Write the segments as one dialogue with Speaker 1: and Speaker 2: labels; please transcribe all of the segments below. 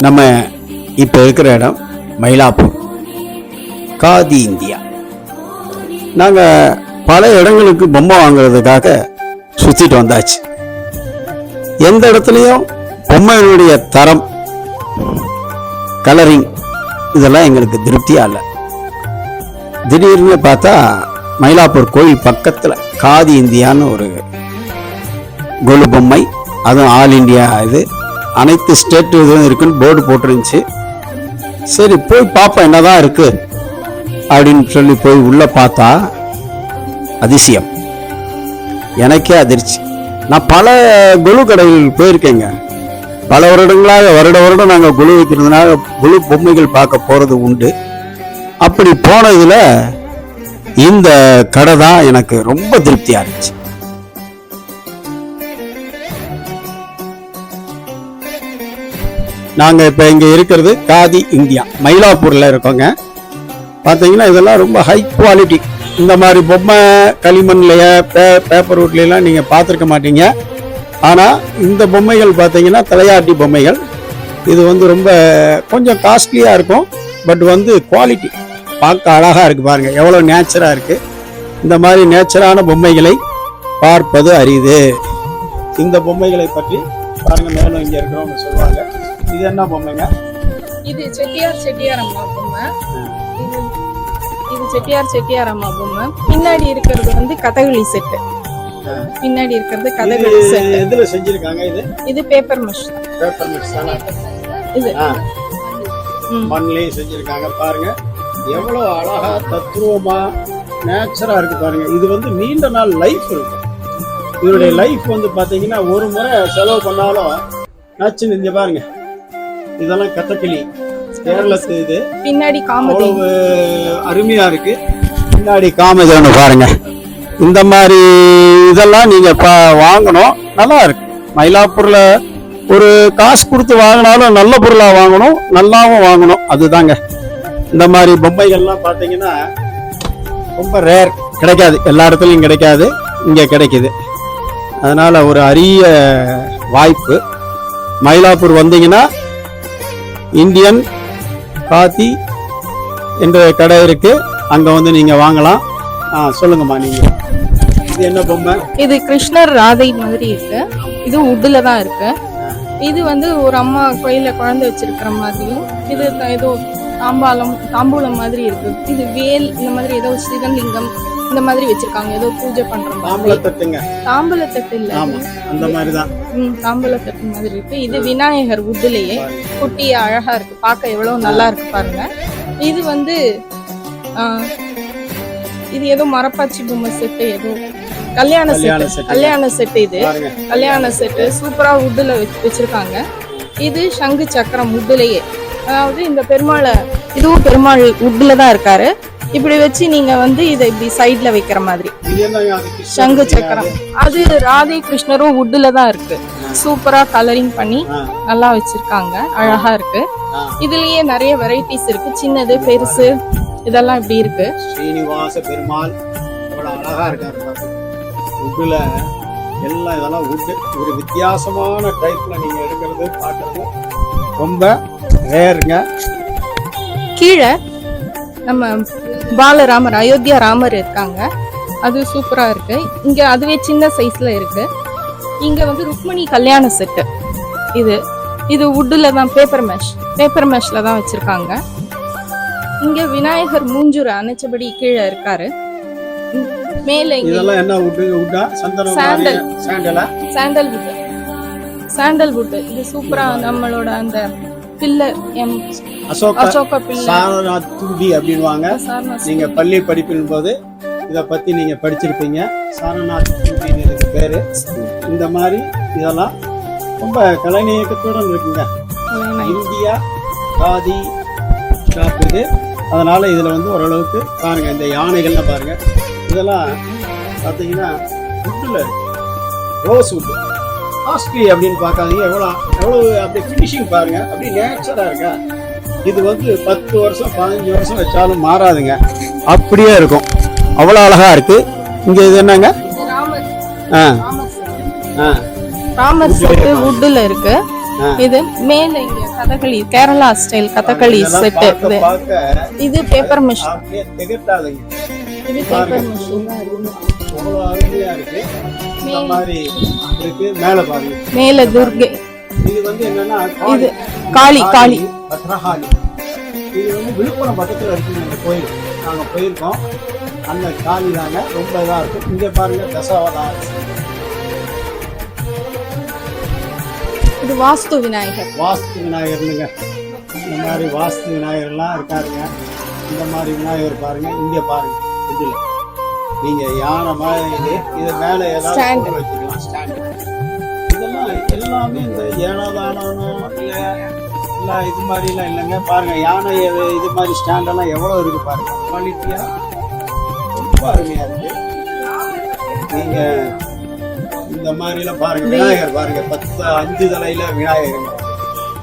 Speaker 1: நம்ம இப்போ இருக்கிற இடம் மயிலாப்பூர். காதி இந்தியா. நாங்கள் பல இடங்களுக்கு பொம்மை வாங்குறதுக்காக சுற்றிட்டு வந்தாச்சு. எந்த இடத்துலையும் பொம்மையினுடைய தரம் கலரிங் இதெல்லாம் எங்களுக்கு திருப்தியாக இல்லை. திடீர்னு பார்த்தா மயிலாப்பூர் கோயில் பக்கத்தில் காதி இந்தியான்னு ஒரு கொலு பொம்மை அதுவும் ஆல் இந்தியா இது. அனைத்து ஸ்டேட் இதுவும் இருக்குன்னு போர்டு போட்டிருந்துச்சு. சரி போய் பார்ப்போம் என்னதான் இருக்கு அப்படின்னு சொல்லி போய் உள்ள பார்த்தா அதிசயம். எனக்கே அதிர்ச்சி. நான் பல குழு கடைகள் போயிருக்கேங்க. பல வருடங்களாக வருட வருடம் நாங்கள் குழு வைக்கிறதுனால குழு பொம்மைகள் பார்க்க போறது உண்டு. அப்படி போனதுல இந்த கடை தான் எனக்கு ரொம்ப திருப்தியா இருந்துச்சு. நாங்க இப்ப இங்க இருக்கிறது காதி இந்தியா. மயிலாப்பூர்ல இருக்கோங்க. பாத்தீங்கன்னா இதெல்லாம் ரொம்ப ஹை குவாலிட்டி இந்த மாதிரி பொம்மை களிமண்லைய பே பேப்பர் வுட்லாம் நீங்க பார்த்துருக்க மாட்டீங்க. ஆனா இந்த பொம்மைகள் பாத்தீங்கன்னா தலையாட்டி பொம்மைகள். இது வந்து ரொம்ப கொஞ்சம் காஸ்ட்லியா இருக்கும். பட் வந்து குவாலிட்டி பார்க்க அழகா இருக்கு பாருங்க. எவ்வளவு நேச்சரா இருக்கு. இந்த மாதிரி நேச்சரான பொம்மைகளை பார்ப்பது அரிது. இந்த பொம்மைகளை பற்றி பாருங்க மேலும் இங்க இருக்கிறவங்க சொல்லுவாங்க. இது என்ன பொம்மைங்க?
Speaker 2: இது செட்டியார் செட்டியார் அம்மா பொம்மை. இது இது செட்டியார் செட்டியார் அம்மா பொம்மை. பின்னாடி இருக்கிறது வந்து கதகளி செட்டு பின்னாடி இருக்கிறது கதகளி செட்டு
Speaker 1: எதுல செஞ்சிருக்காங்க இது?
Speaker 2: இது பேப்பர் மஷ்
Speaker 1: பேப்பர் தானே?
Speaker 2: இது.
Speaker 1: மண்ணிலையும் செஞ்சிருக்காங்க பாருங்க. எவ்வளவு அழகா தத்ரூபமா நேச்சரா இருக்கு பாருங்க. இது வந்து நீண்ட நாள் லைஃப் இருக்கு. இதனுடைய லைஃப் வந்து பாத்தீங்கன்னா ஒரு முறை செலவு பண்ணாலும் நச்சுன்னு இங்க பாருங்க. இதெல்லாம் கதகளி கேரளத்து இது.
Speaker 2: பின்னாடி காமதேவி
Speaker 1: அவ்வளவு அருமையா இருக்கு. பின்னாடி காமதேனு பாருங்க. இந்த மாதிரி இதெல்லாம் நீங்க இப்ப வாங்கணும். நல்லா இருக்கு. மயிலாப்பூர்ல ஒரு காசு கொடுத்து வாங்கினாலும் நல்ல பொருளா வாங்கணும். நல்லாவும் வாங்கணும். அதுதாங்க. இந்த மாதிரி பொம்மைகள்லாம் பாத்தீங்கன்னா ரொம்ப ரேர் கிடைக்காது. எல்லா இடத்துலையும் கிடைக்காது. இங்க கிடைக்குது. அதனால் ஒரு அரிய வாய்ப்பு. மயிலாப்பூர் வந்தீங்கன்னா இந்தியன் காதி என்ற கடை இருக்கு. அங்கே வந்து நீங்கள் வாங்கலாம். ஆ சொல்லுங்கம்மா நீங்கள் இது என்ன பொம்மை?
Speaker 2: இது கிருஷ்ணர் ராதை மாதிரி இருக்கு. இது உட்டில் தான் இருக்கு. இது வந்து ஒரு அம்மா கோயில குழந்தை வச்சிருக்கிற மாதிரியும் இது த- ஏதோ தாம்பாலம் தாம்பூலம் மாதிரி இருக்கு. இது வேல் இந்த மாதிரி ஏதோ சிவலிங்கம் இந்த மாதிரி வச்சிருக்காங்க. ஏதோ பூஜை பண்ற மாதிரி.
Speaker 1: தாம்பளத்தட்டுங்க
Speaker 2: தாம்பூலத்தட்டு இல்ல.
Speaker 1: ஆமா அந்த மாதிரி தான்
Speaker 2: ம் மாதிரி இருக்கு. இது விநாயகர் உட்டுலயே. குட்டி அழகா இருக்கு. பார்க்க எவ்வளவு நல்லா இருக்கு பாருங்க. இது வந்து இது ஏதோ மரப்பாச்சி பொம்மை செட்டு ஏதோ கல்யாண செட்டு. கல்யாண செட்டு இது. கல்யாண செட்டு சூப்பரா உட்டுல வச்சிருக்காங்க. இது சங்கு சக்கரம் உட்டுலயே அதாவது இந்த பெருமாளை இதுவும் பெருமாள் உட்டுல தான் இருக்காரு. இப்படி வச்சு நீங்க வந்து இதை இப்படி சைட்ல வைக்கிற மாதிரி. சங்கு சக்கரம். அது ராதே கிருஷ்ணரும் உட்டுல தான் இருக்கு. சூப்பரா கலரிங் பண்ணி நல்லா வச்சிருக்காங்க. அழகா இருக்கு. இதுலயே நிறைய வெரைட்டிஸ் இருக்கு. சின்னது பெருசு இதெல்லாம் இப்படி இருக்கு.
Speaker 1: ஸ்ரீனிவாச பெருமாள் அழகா இருக்காரு. உட்டுல எல்லாம் இதெல்லாம் உட்டு ஒரு வித்தியாசமான டைப்ல நீங்க எடுக்கிறது பார்க்கறது ரொம்ப ரேருங்க
Speaker 2: கீழே நம்ம பாலராமர் அயோத்தியா ராமர் இருக்காங்க. அது சூப்பரா இருக்கு. இங்க அதுவே சின்ன சைஸ்ல இருக்கு. இங்க வந்து ருக்மணி கல்யாண செட்டு இது. இது உட்டுல தான் பேப்பர் மேஷ் பேப்பர் மேஷ்ல தான் வச்சிருக்காங்க. இங்க விநாயகர் மூஞ்சுர அணைச்சபடி கீழே இருக்காரு. மேல
Speaker 1: இதெல்லாம் என்ன உட்டு உட்டா சந்தனம்
Speaker 2: சாண்டல்.
Speaker 1: சாண்டலா
Speaker 2: சாண்டல்வுட் சாண்டல்வுட் இது சூப்பரா நம்மளோட அந்த பில்லர் எம்
Speaker 1: அசோக
Speaker 2: அசோக பில்லர்
Speaker 1: சாரநாத் தும்பி அப்படின்வாங்க
Speaker 2: சாரநாத்
Speaker 1: நீங்க பள்ளி படிப்பின் போது இதை பத்தி நீங்க படிச்சிருப்பீங்க. சாரநாத் தும்பின்னு இதுக்கு பேரு. இந்த மாதிரி இதெல்லாம் ரொம்ப கலைநயக்கத்துடன் இருக்குங்க. இந்தியா காதி ஷாப் இது. அதனால இதுல வந்து ஓரளவுக்கு பாருங்க இந்த யானைகள்லாம் பாருங்க. இதெல்லாம் பார்த்தீங்கன்னா வுட்டில் ரோஸ் வுட் காஸ்ட்லி அப்படின்னு பார்க்காதீங்க. எவ்வளோ எவ்வளோ அப்படி ஃபினிஷிங் பாருங்க. அப்படி நேச்சராக இருக்கா? இது வந்து பத்து வருஷம் பதினஞ்சு வருஷம் வச்சாலும் மாறாதுங்க. அப்படியே இருக்கும். அவ்வளோ அழகா இருக்கு. இங்க இது என்னங்க? ஆ. ஆ.
Speaker 2: ராமர் செட்டு வுட்ல இருக்கு. இது மேல இங்க கதகளி கேரளா ஸ்டைல் கதகளி செட்டு இது இது பேப்பர் மிஷின் இது பேப்பர் மிஷின்
Speaker 3: இந்த மாதிரி இருக்கு மேல பாருங்க
Speaker 2: மேல துர்கை.
Speaker 3: இது வந்து என்னன்னா
Speaker 2: இது காளி. காளி
Speaker 3: பத்ரகாளி. இது வந்து விழுப்புரம் பக்கத்துல இருக்குங்க இந்த கோயில். நாங்க போயிருக்கோம். அந்த காளி தாங்க ரொம்ப இதா இருக்கும். இங்க பாருங்க தசாவதாரம்.
Speaker 2: இது வாஸ்து விநாயகர்.
Speaker 3: வாஸ்து விநாயகர்னுங்க. இந்த மாதிரி வாஸ்து விநாயகர்லாம் இருக்காருங்க. இந்த மாதிரி விநாயகர் பாருங்க. இங்க பாருங்க இதுல. நீங்க யானை மாதிரி இது மேல ஏதாவது வச்சுக்கலாம் ஸ்டாண்ட் இதெல்லாம் எல்லாமே இந்த ஏனோதானோ இல்ல இல்ல இது மாதிரி எல்லாம் இல்லைங்க. பாருங்க யானை இது மாதிரி ஸ்டாண்ட் எல்லாம் எவ்வளவு இருக்கு பாருங்க. குவாலிட்டியா ரொம்ப அருமையா இருக்கு நீங்க இந்த மாதிரி எல்லாம் பாருங்க விநாயகர் பாருங்க. பத்து அஞ்சு தலையில விநாயகர்.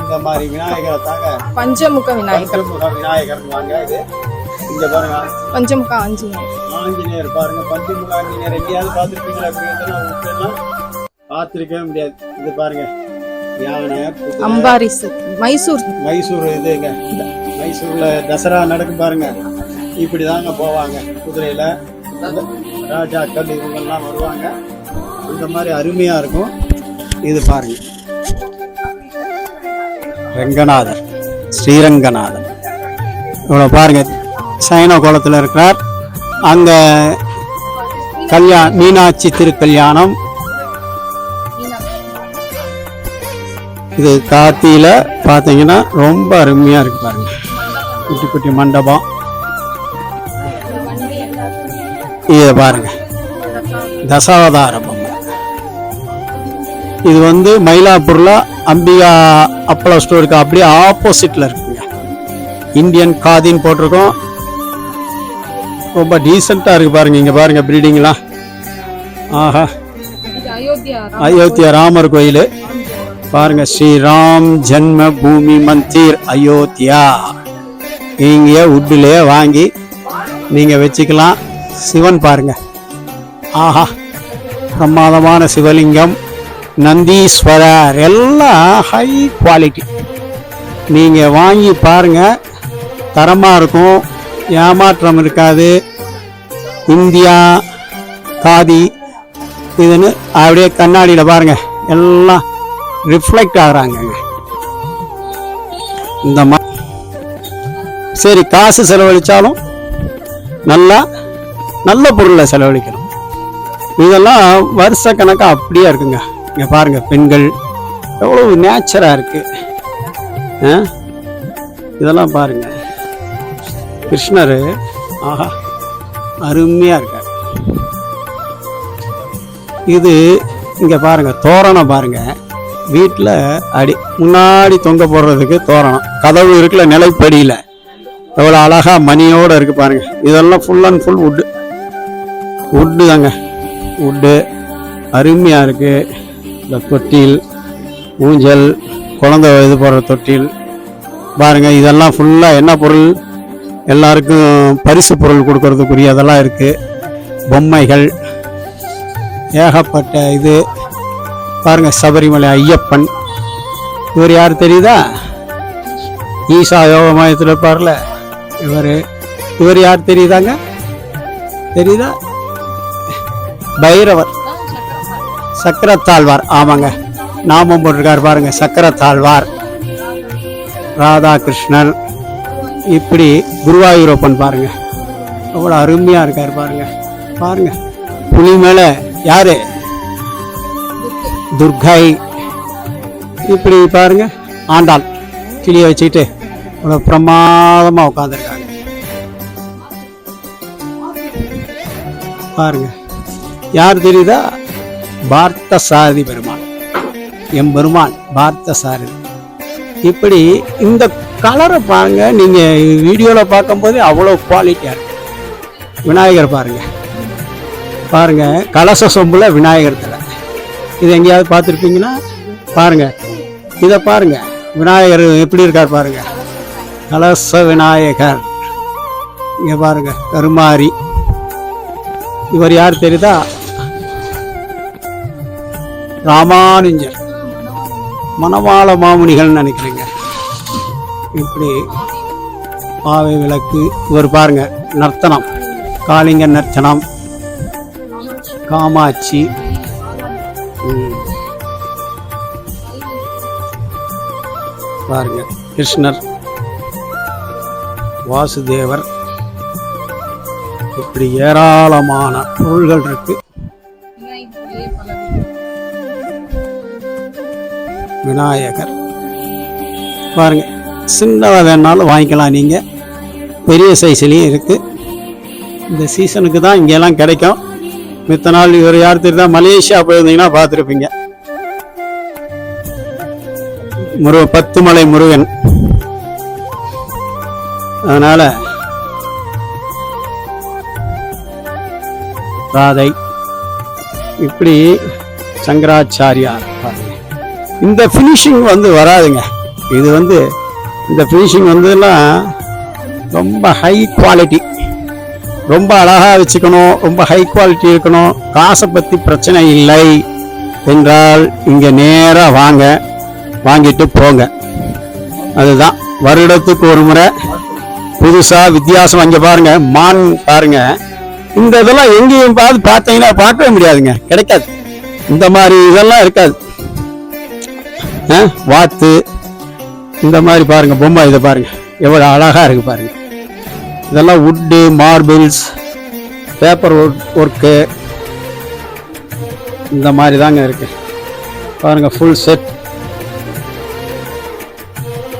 Speaker 3: இந்த மாதிரி விநாயகரை தாங்க
Speaker 2: பஞ்சமுக விநாயகர்.
Speaker 3: பஞ்சமுக விநாயகர் வாங்க இது. இங்க பாருங்க.
Speaker 2: பஞ்சமுக ஆஞ்சநேயர்
Speaker 3: ஆஞ்சநேயர் பாருங்க பஞ்சமுக ஆஞ்சநேயர் எங்கேயாவது பார்த்துருப்பீங்களா? அப்படின்னா பார்த்துருக்கவே முடியாது. இது பாருங்க. யானை குதிரை,
Speaker 2: அம்பாரி செட் மைசூர்.
Speaker 3: மைசூர் இதுங்க மைசூர்ல தசரா நடக்கும் பாருங்க. இப்படி தாங்க போவாங்க. குதிரையில ராஜாக்கள் இவங்கெல்லாம் வருவாங்க. இந்த மாதிரி அருமையா இருக்கும். இது பாருங்க.
Speaker 1: ரங்கநாதர். ஸ்ரீரங்கநாதர் இவ்வளோ பாருங்க. சைன கோலத்தில் இருக்கிறார். அங்கே கல்யாண மீனாட்சி திருக்கல்யாணம். இது தாத்தியில் பார்த்தீங்கன்னா ரொம்ப அருமையாக இருக்கு பாருங்க. குட்டி குட்டி மண்டபம். இதை பாருங்க. தசாவதார பொம்மை. இது வந்து மயிலாப்பூரில் அம்பிகா அப்பளோ ஸ்டோருக்கு அப்படியே ஆப்போசிட்ல இருக்குங்க. இந்தியன் காதின்னு போட்டிருக்கோம். ரொம்ப டீசெண்டாக இருக்கு பாருங்க இங்க பாருங்க ப்ரீடிங்லாம் ஆஹா.
Speaker 2: அயோத்தியா
Speaker 1: அயோத்தியா ராமர் கோயில். பாருங்க ஸ்ரீராம் ஜென்ம பூமி மந்திர் அயோத்தியா. இங்கே உட்டிலே வாங்கி நீங்க வச்சுக்கலாம். சிவன் பாருங்க. ஆஹா. பிரமாதமான சிவலிங்கம் நந்தீஸ்வரர் எல்லாம் ஹை குவாலிட்டி நீங்க வாங்கி பாருங்க. தரமா இருக்கும். ஏமாற்றம் இருக்காது. இந்தியா காதி இதுன்னு அப்படியே கண்ணாடியில் பாருங்க. எல்லாம் ரிஃப்ளெக்ட் ஆகிறாங்க இந்த மா சரி காசு செலவழித்தாலும் நல்லா நல்ல பொருளை செலவழிக்கணும். இதெல்லாம் வருஷ கணக்காக அப்படியே இருக்குங்க. இங்கே பாருங்க பெண்கள் எவ்வளோ நேச்சராக இருக்குது ஆ? இதெல்லாம் பாருங்கள் கிருஷ்ணர். ஆஹா அருமையாக இருக்கார். இது இங்கே பாருங்க தோரணம் பாருங்க. வீட்டில் அடி முன்னாடி தொங்க போடுறதுக்கு தோரணம். கதவு இருக்குல்ல நிலைப்படியில். எவ்வளோ அழகாக மணியோட இருக்குது பாருங்கள் இதெல்லாம் full and full wood wood தாங்க. வுட்டு அருமையாக இருக்குது இந்த தொட்டில் ஊஞ்சல் குழந்தை இது போடுற தொட்டில். பாருங்கள் இதெல்லாம் ஃபுல்லாக என்ன பொருள்? எல்லாருக்கும் பரிசு பொருள் கொடுக்கறதுக்குரிய அதெல்லாம் இருக்குது பொம்மைகள் ஏகப்பட்ட இது. பாருங்க சபரிமலை ஐயப்பன். இவர் யார் தெரியுதா? ஈஷா யோக மாயத்தில் இருப்பார்ல இவர். இவர் யார் தெரியுதாங்க? தெரியுதா? பைரவர். சக்கரத்தாழ்வார். ஆமாங்க நாமம் போட்டிருக்கார் பாருங்க சக்கரத்தாழ்வார். ராதாகிருஷ்ணன். இப்படி குருவாயூரப்பன் பாருங்க. அவ்வளோ அருமையாக இருக்கார் பாருங்க. பாருங்க. புலி மேலே யாரு? துர்கை. இப்படி பாருங்க. ஆண்டாள். கிளியை வச்சுக்கிட்டு இவ்வளோ பிரமாதமாக உட்காந்துருக்காங்க பாருங்க. யார் தெரியுதா? பார்த்த சாரதி பெருமான் எம் பெருமான் பார்த்த சாரதி இப்படி இந்த கலரை பாருங்க. நீங்கள் வீடியோவில் பார்க்கும்போது அவ்வளோ குவாலிட்டியாக இருக்கு. விநாயகர் பாருங்க. பாருங்க கலச சொம்புல விநாயகர் தலை. இது எங்கேயாவது பார்த்துருப்பீங்கன்னா பாருங்க. இதை பாருங்க. விநாயகர் எப்படி இருக்கார் பாருங்க. கலச விநாயகர். இங்கே பாருங்க கருமாரி. இவர் யார் தெரியுதா? ராமானுஜர். மணவாள மாமுனிகள்னு நினைக்கிறேங்க. இப்படி பாவை விளக்கு இவர் பாருங்க நர்த்தனம் காளிங்க நர்த்தனம் காமாட்சி. பாருங்க கிருஷ்ணர் வாசுதேவர். இப்படி ஏராளமான பொருள்கள் இருக்கு. விநாயகர். பாருங்க சின்னதாக வேணாலும் வாங்கிக்கலாம். நீங்கள் பெரிய சைஸ்லேயும் இருக்குது இந்த சீசனுக்கு தான் இங்கெல்லாம் கிடைக்கும். மித்த நாள் இவர் யார் தெரியுதா? மலேசியா போயிருந்தீங்கன்னா பார்த்துருப்பீங்க. முரு பத்துமலை முருகன். அதனால ராதை. இப்படி சங்கராச்சாரியார். இந்த ஃபினிஷிங் வந்து வராதுங்க. இது வந்து இந்த ஃபினிஷிங் வந்ததுலாம் ரொம்ப ஹை குவாலிட்டி ரொம்ப அழகாக வச்சுக்கணும். ரொம்ப ஹை குவாலிட்டி இருக்கணும். காசை பற்றி பிரச்சனை இல்லை என்றால் இங்கே நேராக வாங்க. வாங்கிட்டு போங்க. அதுதான். வருடத்துக்கு ஒரு முறை புதுசாக வித்தியாசம் அங்கே பாருங்கள் மான் பாருங்கள் இந்த இதெல்லாம் எங்கேயும் பார்த்து பார்த்தீங்கன்னா பார்க்கவே முடியாதுங்க. கிடைக்காது. இந்த மாதிரி இதெல்லாம் இருக்காது. ஆ, வாத்து இந்த மாதிரி பாருங்கள் பொம்மை இதை பாருங்கள் எவ்வளோ அழகாக இருக்குது பாருங்கள் இதெல்லாம் வுட்டு மார்பிள்ஸ் பேப்பர் ஒர்க்கு இந்த மாதிரி தாங்க இருக்குது பாருங்கள் ஃபுல் செட்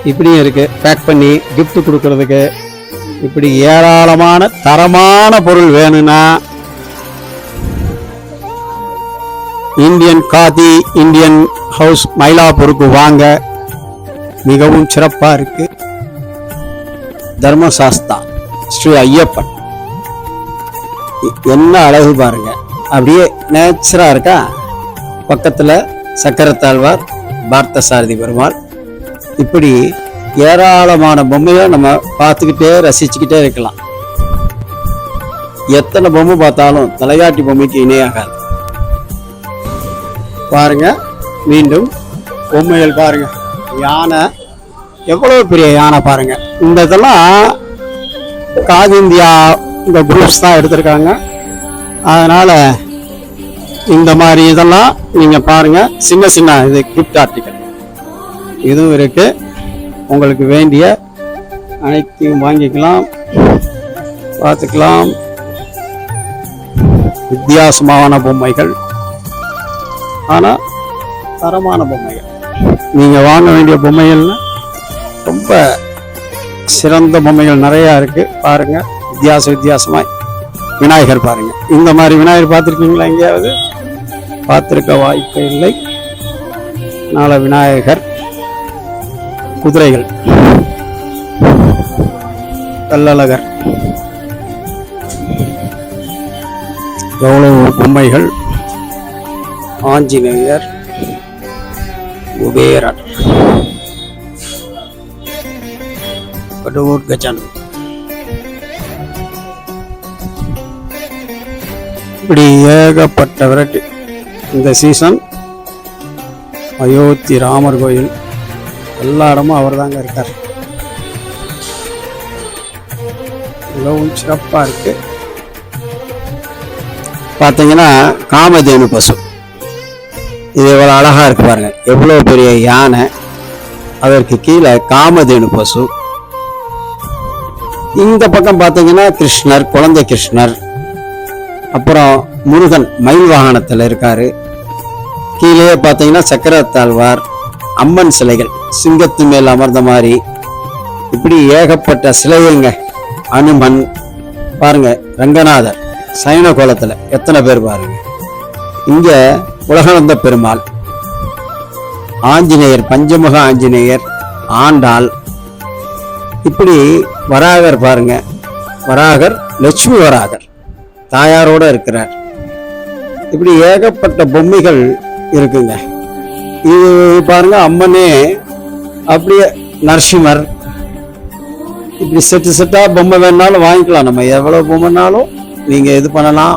Speaker 1: இப்படியும் இருக்குது பேக் பண்ணி கிஃப்ட் கொடுக்கறதுக்கு இப்படி ஏராளமான தரமான பொருள் வேணும்னா இந்தியன் காதி இந்தியன் ஹவுஸ் மயிலாப்பூருக்கு வாங்க. மிகவும் சிறப்பா இருக்கு. தர்மசாஸ்தா ஸ்ரீ ஐயப்பன். என்ன அழகு பாருங்க. அப்படியே நேச்சராக இருக்கா? பக்கத்துல சக்கரத்தாழ்வார் பார்த்த சாரதி பெருமாள். இப்படி ஏராளமான பொம்மையை நம்ம பார்த்துக்கிட்டே ரசிச்சுக்கிட்டே இருக்கலாம். எத்தனை பொம்மை பார்த்தாலும் தலையாட்டி பொம்மைக்கு இணையாகாது. பாருங்க மீண்டும் பொம்மைகள் பாருங்க. யானை எவ்வளோ பெரிய யானை பாருங்கள் இந்த இதெல்லாம் காதி இந்தியா இந்த குரூப்ஸ் தான் எடுத்திருக்காங்க. அதனால் இந்த மாதிரி இதெல்லாம் நீங்கள் பாருங்க. சின்ன சின்ன இது கிஃப்ட் ஆர்டிக்கல் இதுவும் இருக்குது உங்களுக்கு வேண்டிய அனைத்தையும் வாங்கிக்கலாம். பார்த்துக்கலாம். வித்தியாசமான பொம்மைகள். ஆனால் தரமான பொம்மைகள். நீங்கள் வாங்க வேண்டிய பொம்மைகள்னா ரொம்ப சிறந்த பொம்மைகள் நிறையா இருக்குது பாருங்கள் வித்தியாச வித்தியாசமாய் விநாயகர் பாருங்கள் இந்த மாதிரி விநாயகர் பார்த்துருக்கீங்களா எங்கேயாவது? பார்த்துருக்க வாய்ப்பு இல்லை. நால விநாயகர் குதிரைகள். கல்லழகர் எவ்வளவு பொம்மைகள். ஆஞ்சநேயர். குபேரன் கடவுர் கஜன் இப்படி ஏகப்பட்ட விரட்டு இந்த சீசன் அயோத்தி ராமர் கோயில் எல்லா இடமும் அவர் தாங்க இருக்கார் மிகவும் சிறப்பாக இருக்கு பார்த்தீங்கன்னா காமதேனு பசு இது எவ்வளோ அழகாக இருக்கு பாருங்க. எவ்வளோ பெரிய யானை. அதற்கு கீழே காமதேனு பசு. இந்த பக்கம் பார்த்தீங்கன்னா கிருஷ்ணர் குழந்தை கிருஷ்ணர். அப்புறம் முருகன் மயில் வாகனத்தில் இருக்கார். கீழே பார்த்தீங்கன்னா சக்கரத்தாழ்வார் அம்மன் சிலைகள் சிங்கத்து மேல் அமர்ந்த மாதிரி. இப்படி ஏகப்பட்ட சிலைகள்ங்க அனுமன் பாருங்க ரங்கநாதர் சைன கோலத்தில் எத்தனை பேர் பாருங்க. இங்கே உலகளந்த பெருமாள். ஆஞ்சநேயர் பஞ்சமுக ஆஞ்சநேயர் ஆண்டாள். இப்படி வராகர் பாருங்க. வராகர் லட்சுமி வராகர். தாயாரோட இருக்கிறார். இப்படி ஏகப்பட்ட பொம்மைகள் இருக்குங்க. இது பாருங்க அம்மனே அப்படியே நரசிம்மர். இப்படி செட்டு செட்டாக பொம்மை வேணாலும் வாங்கிக்கலாம். நம்ம எவ்வளோ பொம்மைனாலும் நீங்கள் இது பண்ணலாம்.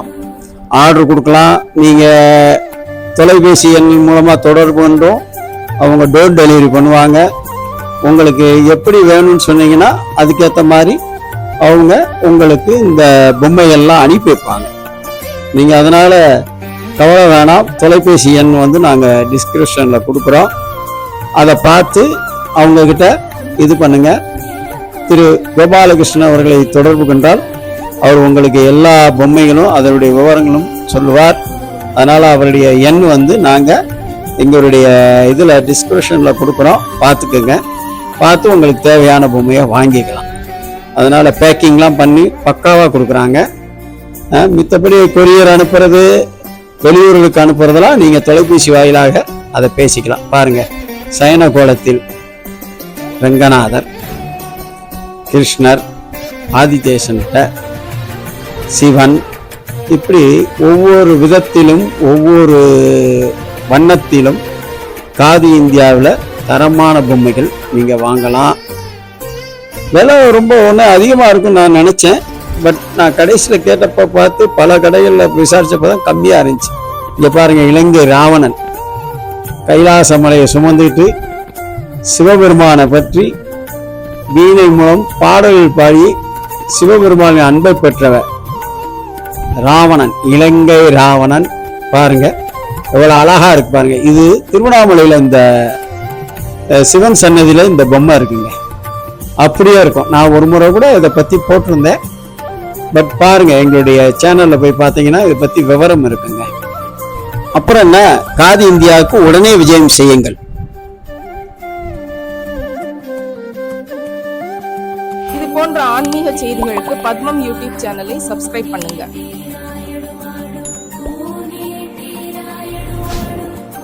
Speaker 1: ஆர்டர் கொடுக்கலாம். நீங்கள் தொலைபேசி எண் மூலமாக தொடர்பு கொண்டும். அவங்க டோர் டெலிவரி பண்ணுவாங்க. உங்களுக்கு எப்படி வேணும்னு சொன்னீங்கன்னா அதுக்கேற்ற மாதிரி அவங்க உங்களுக்கு இந்த பொம்மைகள்லாம் அனுப்பி வைப்பாங்க. நீங்கள் அதனால் கவலை வேணாம். தொலைபேசி எண் வந்து நாங்கள் டிஸ்கிரிப்ஷனில் கொடுக்குறோம். அதை பார்த்து அவங்கக்கிட்ட இது பண்ணுங்கள் திரு கோபாலகிருஷ்ணன் அவர்களை தொடர்பு கொண்டால் அவர் உங்களுக்கு எல்லா பொம்மைகளும் அதனுடைய விவரங்களும் சொல்லுவார். அதனால் அவருடைய எண் வந்து நாங்கள் எங்களுடைய இதில் டிஸ்கிரிப்ஷனில் கொடுக்குறோம். பார்த்துக்குங்க. பார்த்து உங்களுக்கு தேவையான பொம்மையை வாங்கிக்கலாம். அதனால் பேக்கிங்லாம் பண்ணி பக்காவாக கொடுக்குறாங்க. மித்தபடி கொரியர் அனுப்புறது வெளியூர்களுக்கு அனுப்புறதெல்லாம் நீங்கள் தொலைபேசி வாயிலாக அதை பேசிக்கலாம். பாருங்கள் சயன கோலத்தில் ரங்கநாதர் கிருஷ்ணர் ஆதிதேசன்கிட்ட சிவன் இப்படி ஒவ்வொரு விதத்திலும் ஒவ்வொரு வண்ணத்திலும் காதி இந்தியாவில் தரமான பொம்மைகள் நீங்கள் வாங்கலாம். விலை ரொம்ப ஒன்று அதிகமாக இருக்கும்னு நான் நினச்சேன். பட் நான் கடைசியில் கேட்டப்போ பார்த்து பல கடைகளில் விசாரித்தப்போ தான் கம்மியாக இருந்துச்சு. இங்கே பாருங்கள் இலங்கை ராவணன். கைலாச மலையை சுமந்துட்டு சிவபெருமானை பற்றி வீணை மூலம் பாடல்கள் பாடி சிவபெருமானின் அன்பை பெற்றவர் ராவணன் இலங்கை ராவணன். பாருங்க எவ்வளவு அழகா இருக்கு பாருங்க. இது திருவண்ணாமலையில இந்த சிவன் சன்னதியில இந்த பொம்மை இருக்குங்க. அப்படியே இருக்கும். நான் ஒரு முறை கூட இதை பத்தி போட்டிருந்தேன். பட் பாருங்க எங்களுடைய சேனல்ல போய் பார்த்தீங்கன்னா இதை பத்தி விவரம் இருக்குங்க. அப்புறம் என்ன? காதி இந்தியாவுக்கு உடனே விஜயம் செய்யுங்கள்.
Speaker 2: இது போன்ற ஆன்மீக செய்திகள் பத்மம் யூடியூப் சேனலை சப்ஸ்கிரைப் பண்ணுங்கள்